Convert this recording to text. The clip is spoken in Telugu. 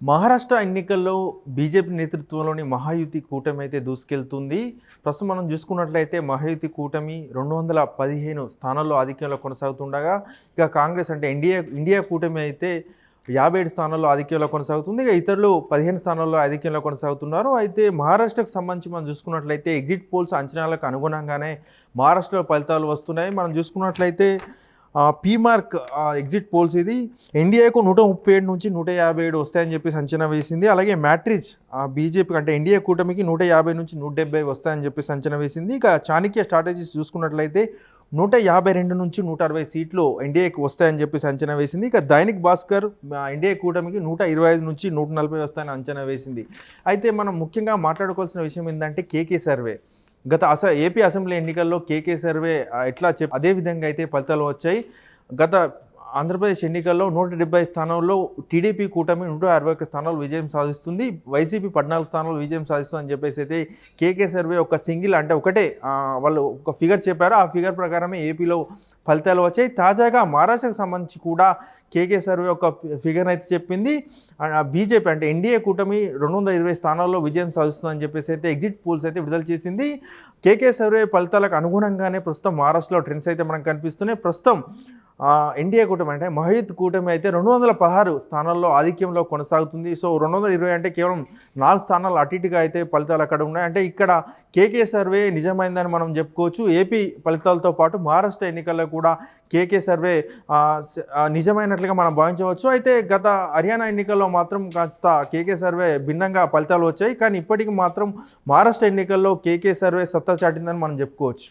మహారాష్ట్ర ఎన్నికల్లో బీజేపీ నేతృత్వంలోని మహాయుతి కూటమి అయితే దూసుకెళ్తుంది. ప్రస్తుతం మనం చూసుకున్నట్లయితే మహాయుతి కూటమి రెండు వందల పదిహేను స్థానాల్లో ఆధిక్యంలో కొనసాగుతుండగా ఇక కాంగ్రెస్ అంటే ఇండియా ఇండియా కూటమి అయితే యాభై ఏడు స్థానాల్లో ఆధిక్యంలో కొనసాగుతుంది. ఇక ఇతరులు పదిహేను స్థానాల్లో ఆధిక్యంలో కొనసాగుతున్నారు. అయితే మహారాష్ట్రకు సంబంధించి మనం చూసుకున్నట్లయితే ఎగ్జిట్ పోల్స్ అంచనాలకు అనుగుణంగానే మహారాష్ట్రలో ఫలితాలు వస్తున్నాయి. మనం చూసుకున్నట్లయితే పీమార్క్ ఎగ్జిట్ పోల్స్ ఇది ఎన్డీఏకు నూట ముప్పై ఏడు నుంచి నూట యాభై ఏడు వస్తాయని చెప్పేసి అంచనా వేసింది. అలాగే మ్యాట్రిజ్ బీజేపీ అంటే ఎన్డీఏ కూటమికి నూట యాభై నుంచి నూట డెబ్బై వస్తాయని చెప్పేసి అంచనా వేసింది. ఇక చాణక్య స్ట్రాటజీస్ చూసుకున్నట్లయితే నూట యాభై రెండు నుంచి నూట అరవై సీట్లు ఎన్డీఏకి వస్తాయని చెప్పేసి అంచనా వేసింది. ఇక దైనిక్ భాస్కర్ ఎన్డీఏ కూటమికి నూట ఇరవై ఐదు నుంచి నూట నలభై వస్తాయని అంచనా వేసింది. అయితే మనం ముఖ్యంగా మాట్లాడుకోవాల్సిన విషయం ఏంటంటే కేకే సర్వే. గత అస ఏపీ అసెంబ్లీ ఎన్నికల్లో కేకే సర్వే ఎట్లా చెప్ అదే విధంగా అయితే ఫలితాలు వచ్చాయి. గత ఆంధ్రప్రదేశ్ ఎన్నికల్లో నూట డెబ్బై స్థానాల్లో టీడీపీ కూటమి నూట అరవై ఒక్క స్థానాలు విజయం సాధిస్తుంది. వైసీపీ పద్నాలుగు స్థానాలు విజయం సాధిస్తుంది అని చెప్పేసి అయితే కేకే సర్వే ఒక సింగిల్ అంటే ఒకటే వాళ్ళు ఒక ఫిగర్ చెప్పారు. ఆ ఫిగర్ ప్రకారమే ఏపీలో ఫలితాలు వచ్చాయి. తాజాగా మహారాష్ట్రకు సంబంధించి కూడా కేకే సర్వే ఒక ఫిగర్ అయితే చెప్పింది. బీజేపీ అంటే ఎన్డీఏ కూటమి రెండు వందల ఇరవై స్థానాల్లో విజయం సాధిస్తుందని చెప్పేసి అయితే ఎగ్జిట్ పోల్స్ అయితే విడుదల చేసింది. కేకే సర్వే ఫలితాలకు అనుగుణంగానే ప్రస్తుతం మహారాష్ట్రలో ట్రెండ్స్ అయితే మనకు కనిపిస్తున్నాయి. ప్రస్తుతం ఎన్డీఏ కూటమి అంటే మహిత్ కూటమి అయితే రెండు వందల పదహారు స్థానాల్లో ఆధిక్యంలో కొనసాగుతుంది. సో రెండు వందల ఇరవై అంటే కేవలం నాలుగు స్థానాలు అటు ఇటుగా అయితే ఫలితాలు అక్కడ ఉన్నాయి. అంటే ఇక్కడ కేకే సర్వే నిజమైందని మనం చెప్పుకోవచ్చు. ఏపీ ఫలితాలతో పాటు మహారాష్ట్ర ఎన్నికల్లో కూడా కేకే సర్వే నిజమైనట్లుగా మనం భావించవచ్చు. అయితే గత హర్యానా ఎన్నికల్లో మాత్రం కాస్త కేకే సర్వే భిన్నంగా ఫలితాలు వచ్చాయి. కానీ ఇప్పటికి మాత్రం మహారాష్ట్ర ఎన్నికల్లో కేకే సర్వే సత్తా చాటిందని మనం చెప్పుకోవచ్చు.